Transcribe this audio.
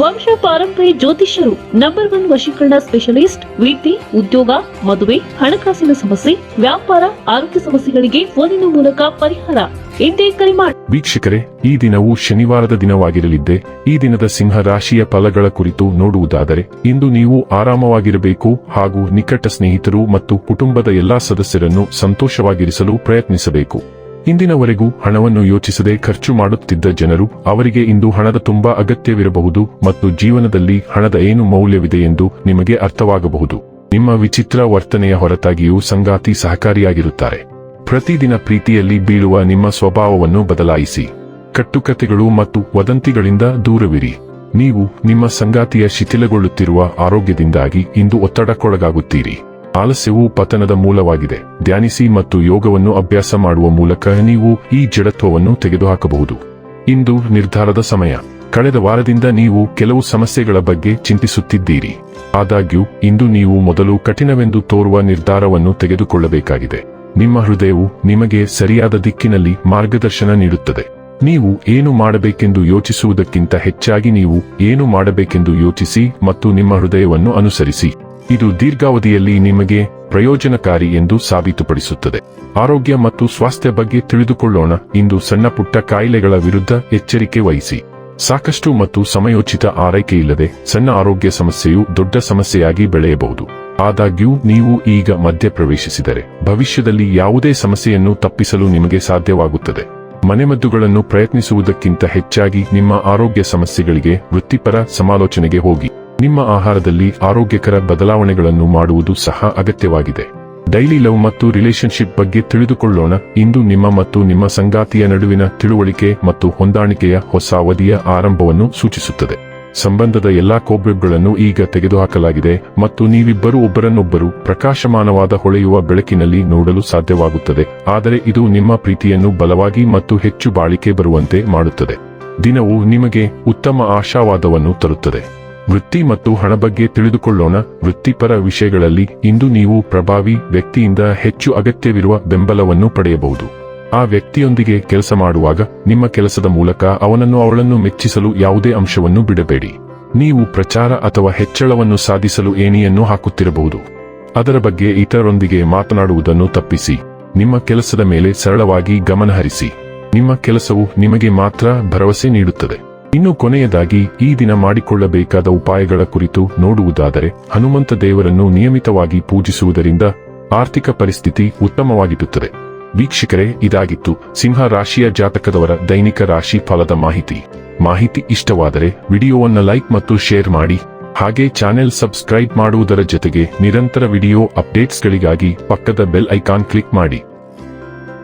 ವಂಶ ಪಾರಂಪರ್ಯ ಜ್ಯೋತಿಷ್ಯರು ನಂಬರ್ ಒನ್ ವಶೀಕರಣ ಸ್ಪೆಷಲಿಸ್ಟ್ ವಿದ್ಯೆ ಉದ್ಯೋಗ, ಮದುವೆ, ಹಣಕಾಸಿನ ಸಮಸ್ಯೆ, ವ್ಯಾಪಾರ, ಆರೋಗ್ಯ ಸಮಸ್ಯೆಗಳಿಗೆ ಫೋನಿನ ಮೂಲಕ ಪರಿಹಾರ. ಎಂದೇ ಕರೆ ಮಾಡಿ ವೀಕ್ಷಕರೇ, ಈ ದಿನವು ಶನಿವಾರದ ದಿನವಾಗಿರಲಿದ್ದೆ. ಈ ದಿನದ ಸಿಂಹ ರಾಶಿಯ ಫಲಗಳ ಕುರಿತು ನೋಡುವುದಾದರೆ, ಇಂದು ನೀವು ಆರಾಮವಾಗಿರಬೇಕು ಹಾಗೂ ನಿಕಟ ಸ್ನೇಹಿತರು ಮತ್ತು ಕುಟುಂಬದ ಎಲ್ಲಾ ಸದಸ್ಯರನ್ನು ಸಂತೋಷವಾಗಿರಿಸಲು ಪ್ರಯತ್ನಿಸಬೇಕು. ಇಂದಿನವರೆಗೂ ಹಣವನ್ನು ಯೋಚಿಸದೆ ಖರ್ಚು ಮಾಡುತ್ತಿದ್ದ ಜನರು ಅವರಿಗೆ ಇಂದು ಹಣದ ತುಂಬಾ ಅಗತ್ಯವಿರಬಹುದು ಮತ್ತು ಜೀವನದಲ್ಲಿ ಹಣದ ಏನು ಮೌಲ್ಯವಿದೆ ಎಂದು ನಿಮಗೆ ಅರ್ಥವಾಗಬಹುದು. ನಿಮ್ಮ ವಿಚಿತ್ರ ವರ್ತನೆಯ ಹೊರತಾಗಿಯೂ ಸಂಗಾತಿ ಸಹಕಾರಿಯಾಗಿರುತ್ತಾರೆ. ಪ್ರತಿದಿನ ಪ್ರೀತಿಯಲ್ಲಿ ಬೀಳುವ ನಿಮ್ಮ ಸ್ವಭಾವವನ್ನು ಬದಲಾಯಿಸಿ. ಕಟ್ಟುಕತೆಗಳು ಮತ್ತು ವದಂತಿಗಳಿಂದ ದೂರವಿರಿ. ನೀವು ನಿಮ್ಮ ಸಂಗಾತಿಯ ಶಿಥಿಲಗೊಳ್ಳುತ್ತಿರುವ ಆರೋಗ್ಯದಿಂದಾಗಿ ಇಂದು ಒತ್ತಡಕ್ಕೊಳಗಾಗುತ್ತೀರಿ. ಆಲಸ್ಯವು ಪತನದ ಮೂಲವಾಗಿದೆ. ಧ್ಯಾನಿಸಿ ಮತ್ತು ಯೋಗವನ್ನು ಅಭ್ಯಾಸ ಮಾಡುವ ಮೂಲಕ ನೀವು ಈ ಜಡತ್ವವನ್ನು ತೆಗೆದುಹಾಕಬಹುದು. ಇಂದು ನಿರ್ಧಾರದ ಸಮಯ. ಕಳೆದ ವಾರದಿಂದ ನೀವು ಕೆಲವು ಸಮಸ್ಯೆಗಳ ಬಗ್ಗೆ ಚಿಂತಿಸುತ್ತಿದ್ದೀರಿ. ಆದಾಗ್ಯೂ, ಇಂದು ನೀವು ಮೊದಲು ಕಠಿಣವೆಂದು ತೋರುವ ನಿರ್ಧಾರವನ್ನು ತೆಗೆದುಕೊಳ್ಳಬೇಕಾಗಿದೆ. ನಿಮ್ಮ ಹೃದಯವು ನಿಮಗೆ ಸರಿಯಾದ ದಿಕ್ಕಿನಲ್ಲಿ ಮಾರ್ಗದರ್ಶನ ನೀಡುತ್ತದೆ. ನೀವು ಏನು ಮಾಡಬೇಕೆಂದು ಯೋಚಿಸುವುದಕ್ಕಿಂತ ಹೆಚ್ಚಾಗಿ ನೀವು ಏನು ಮಾಡಬೇಕೆಂದು ಯೋಚಿಸಿ ಮತ್ತು ನಿಮ್ಮ ಹೃದಯವನ್ನು ಅನುಸರಿಸಿ. ಇದು ದೀರ್ಘಾವಧಿಯಲ್ಲಿ ನಿಮಗೆ ಪ್ರಯೋಜನಕಾರಿ ಎಂದು ಸಾಬೀತುಪಡಿಸುತ್ತದೆ. ಆರೋಗ್ಯ ಮತ್ತು ಸ್ವಾಸ್ಥ್ಯ ಬಗ್ಗೆ ತಿಳಿದುಕೊಳ್ಳೋಣ. ಇಂದು ಸಣ್ಣ ಪುಟ್ಟ ಕಾಯಿಲೆಗಳ ವಿರುದ್ಧ ಎಚ್ಚರಿಕೆ ವಹಿಸಿ. ಸಾಕಷ್ಟು ಮತ್ತು ಸಮಯೋಚಿತ ಆರೈಕೆ ಇಲ್ಲದೆ ಸಣ್ಣ ಆರೋಗ್ಯ ಸಮಸ್ಯೆಯು ದೊಡ್ಡ ಸಮಸ್ಯೆಯಾಗಿ ಬೆಳೆಯಬಹುದು. ಆದಾಗ್ಯೂ, ನೀವು ಈಗ ಮಧ್ಯ ಪ್ರವೇಶಿಸಿದರೆ ಭವಿಷ್ಯದಲ್ಲಿ ಯಾವುದೇ ಸಮಸ್ಯೆಯನ್ನು ತಪ್ಪಿಸಲು ನಿಮಗೆ ಸಾಧ್ಯವಾಗುತ್ತದೆ. ಮನೆಮದ್ದುಗಳನ್ನು ಪ್ರಯತ್ನಿಸುವುದಕ್ಕಿಂತ ಹೆಚ್ಚಾಗಿ ನಿಮ್ಮ ಆರೋಗ್ಯ ಸಮಸ್ಯೆಗಳಿಗೆ ವೃತ್ತಿಪರ ಸಮಾಲೋಚನೆಗೆ ಹೋಗಿ. ನಿಮ್ಮ ಆಹಾರದಲ್ಲಿ ಆರೋಗ್ಯಕರ ಬದಲಾವಣೆಗಳನ್ನು ಮಾಡುವುದು ಸಹ ಅಗತ್ಯವಾಗಿದೆ. ಡೈಲಿ ಲವ್ ಮತ್ತು ರಿಲೇಶನ್ಶಿಪ್ ಬಗ್ಗೆ ತಿಳಿದುಕೊಳ್ಳೋಣ. ಇಂದು ನಿಮ್ಮ ಮತ್ತು ನಿಮ್ಮ ಸಂಗಾತಿಯ ನಡುವಿನ ತಿಳುವಳಿಕೆ ಮತ್ತು ಹೊಂದಾಣಿಕೆಯ ಹೊಸ ಅವಧಿಯ ಆರಂಭವನ್ನು ಸೂಚಿಸುತ್ತದೆ. ಸಂಬಂಧದ ಎಲ್ಲಾ ಕೋಬ್ರೆಗಳನ್ನು ಈಗ ತೆಗೆದುಹಾಕಲಾಗಿದೆ ಮತ್ತು ನೀವಿಬ್ಬರು ಒಬ್ಬರನ್ನೊಬ್ಬರು ಪ್ರಕಾಶಮಾನವಾದ ಹೊಳೆಯುವ ಬೆಳಕಿನಲ್ಲಿ ನೋಡಲು ಸಾಧ್ಯವಾಗುತ್ತದೆ. ಆದರೆ ಇದು ನಿಮ್ಮ ಪ್ರೀತಿಯನ್ನು ಬಲವಾಗಿ ಮತ್ತು ಹೆಚ್ಚು ಬಾಳಿಕೆ ಬರುವಂತೆ ಮಾಡುತ್ತದೆ. ದಿನವು ನಿಮಗೆ ಉತ್ತಮ ಆಶಾವಾದವನ್ನು ತರುತ್ತದೆ. ವೃತ್ತಿ ಮತ್ತು ಹಣ ಬಗ್ಗೆ ತಿಳಿದುಕೊಳ್ಳೋಣ. ವೃತ್ತಿಪರ ವಿಷಯಗಳಲ್ಲಿ ಇಂದು ನೀವು ಪ್ರಭಾವಿ ವ್ಯಕ್ತಿಯಿಂದ ಹೆಚ್ಚು ಅಗತ್ಯವಿರುವ ಬೆಂಬಲವನ್ನು ಪಡೆಯಬಹುದು. ಆ ವ್ಯಕ್ತಿಯೊಂದಿಗೆ ಕೆಲಸ ಮಾಡುವಾಗ ನಿಮ್ಮ ಕೆಲಸದ ಮೂಲಕ ಅವನನ್ನು ಅವಳನ್ನು ಮೆಚ್ಚಿಸಲು ಯಾವುದೇ ಅಂಶವನ್ನು ಬಿಡಬೇಡಿ. ನೀವು ಪ್ರಚಾರ ಅಥವಾ ಹೆಚ್ಚಳವನ್ನು ಸಾಧಿಸಲು ಏಣಿಯನ್ನು ಹಾಕುತ್ತಿರಬಹುದು. ಅದರ ಬಗ್ಗೆ ಇತರರೊಂದಿಗೆ ಮಾತನಾಡುವುದನ್ನು ತಪ್ಪಿಸಿ. ನಿಮ್ಮ ಕೆಲಸದ ಮೇಲೆ ಸರಳವಾಗಿ ಗಮನಹರಿಸಿ. ನಿಮ್ಮ ಕೆಲಸವು ನಿಮಗೆ ಮಾತ್ರ ಭರವಸೆ ನೀಡುತ್ತದೆ. ಇನ್ನು ಕೊನೆಯದಾಗಿ ಈ ದಿನ ಮಾಡಿಕೊಳ್ಳಬೇಕಾದ ಉಪಾಯಗಳ ಕುರಿತು ನೋಡುವುದಾದರೆ ಹನುಮಂತ ದೇವರನ್ನು ನಿಯಮಿತವಾಗಿ ಪೂಜಿಸುವುದರಿಂದ ಆರ್ಥಿಕ ಪರಿಸ್ಥಿತಿ ಉತ್ತಮವಾಗಿರುತ್ತದೆ. ವೀಕ್ಷಕರೇ, ಇದಾಗಿತ್ತು ಸಿಂಹ ರಾಶಿಯ ಜಾತಕದವರ ದೈನಿಕ ರಾಶಿ ಫಲದ ಮಾಹಿತಿ. ಮಾಹಿತಿ ಇಷ್ಟವಾದರೆ ವಿಡಿಯೋವನ್ನು ಲೈಕ್ ಮತ್ತು ಶೇರ್ ಮಾಡಿ, ಹಾಗೆ ಚಾನೆಲ್ ಸಬ್ಸ್ಕ್ರೈಬ್ ಮಾಡುವುದರ ಜೊತೆಗೆ ನಿರಂತರ ವಿಡಿಯೋ ಅಪ್ಡೇಟ್ಸ್ಗಳಿಗಾಗಿ ಪಕ್ಕದ ಬೆಲ್ ಐಕಾನ್ ಕ್ಲಿಕ್ ಮಾಡಿ.